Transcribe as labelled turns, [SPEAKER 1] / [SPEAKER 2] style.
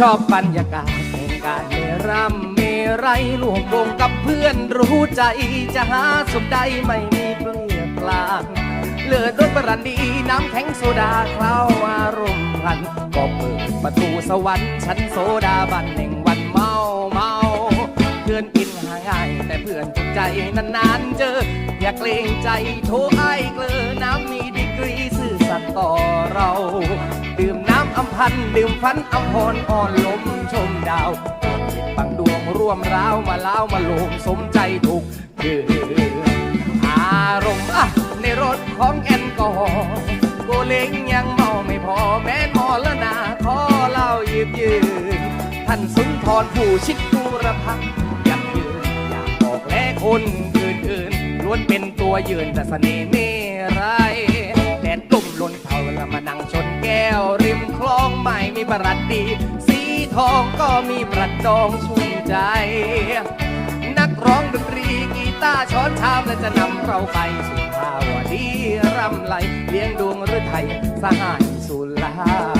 [SPEAKER 1] ชอบบรรยากาศแห่งการเมร่ำเมไรรวมวงกับเพื่อนรู้ใจจะหาสุขใดไม่มีเปลือกกลางเลือดรถบรันดีน้ำแข็งโซดาเคล้าอารมณ์พันก็เปิดประตูสวรรค์ชั้นโซดาบันแห่งวันเมาเมาเพื่อนกินหาง่ายแต่เพื่อนถูกใจนานๆเจอ อย่าเกรงใจโทไอ้เกลอน้ำมีดี พันดื่มฟันอำพรอ่อนลมชมดาวจิตบางดวงร่วมร้าวมาล้าวมาโลมสมใจถูกเดืออารมณ์อะในรถของแอลกอฮอล์โกเล้งยังเมาไม่พอแม้นมอละนาขอเล่ายืบยืนท่านสุนทรผู้ชิดตูรพักยับยืนอยากบอกแลคนอื่นๆล้วนเป็นตัวยืนแต่เสน่ห์เนไรแดดกลุ่มลนเท่าละมานั่งชนแก้วริมคลอง ไม่มีประรัดดี สีทองก็มีประดองชุ่มใจ นักร้องดนตรีกีตาร์ช้อนชามและจะนำเราไปสู่ภาวดีร่ำไหลเลี้ยงดวงฤทัยสหายสุลา